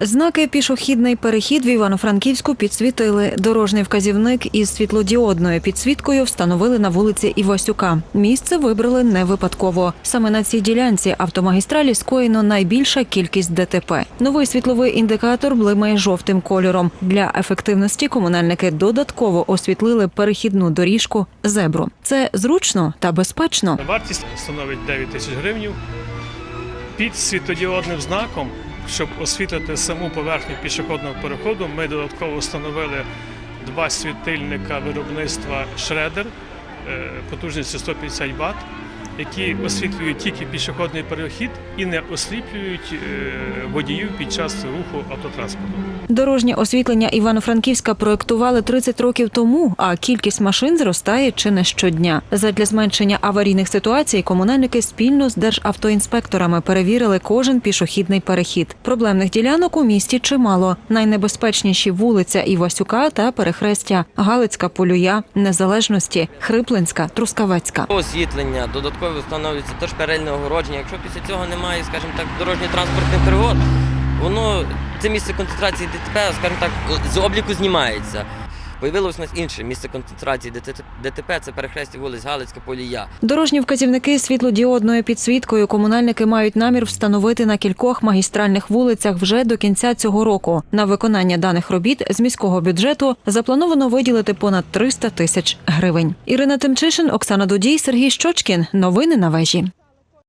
Знаки пішохідний перехід в Івано-Франківську підсвітили. Дорожній вказівник із світлодіодною підсвіткою встановили на вулиці Івасюка. Місце вибрали не випадково. Саме на цій ділянці автомагістралі скоєно найбільша кількість ДТП. Новий світловий індикатор блимає жовтим кольором. Для ефективності комунальники додатково освітлили перехідну доріжку зебру. Це зручно та безпечно. Вартість становить 9 тисяч гривень. Під світодіодним знаком, щоб освітлити саму поверхню пішохідного переходу, ми додатково встановили два світильника виробництва Шредер е, потужністю 150 Вт, які освітлюють тільки пішохідний перехід і не осліплюють е, водіїв під час руху автотранспорту. Дорожнє освітлення Івано-Франківська проектували 30 років тому, а кількість машин зростає чи не щодня. Задля зменшення аварійних ситуацій комунальники спільно з державтоінспекторами перевірили кожен пішохідний перехід. Проблемних ділянок у місті чимало. Найнебезпечніші вулиця Івасюка та перехрестя Галицька, Полюя, Незалежності, Хриплинська, Трускавецька. Освітлення, встановлюється теж перельне огородження. Якщо після цього немає, скажімо так, дорожньо-транспортних пригод, воно це місце концентрації ДТП, скажімо так, з обліку знімається. Появилось у нас інше місце концентрації ДТП, це перехрестя вулиць Галицька, Полія. Дорожні вказівники світлодіодною підсвіткою комунальники мають намір встановити на кількох магістральних вулицях вже до кінця цього року. На виконання даних робіт з міського бюджету заплановано виділити понад 300 тисяч гривень. Ірина Тимчишин, Оксана Дудій, Сергій Щочкін. Новини на вежі.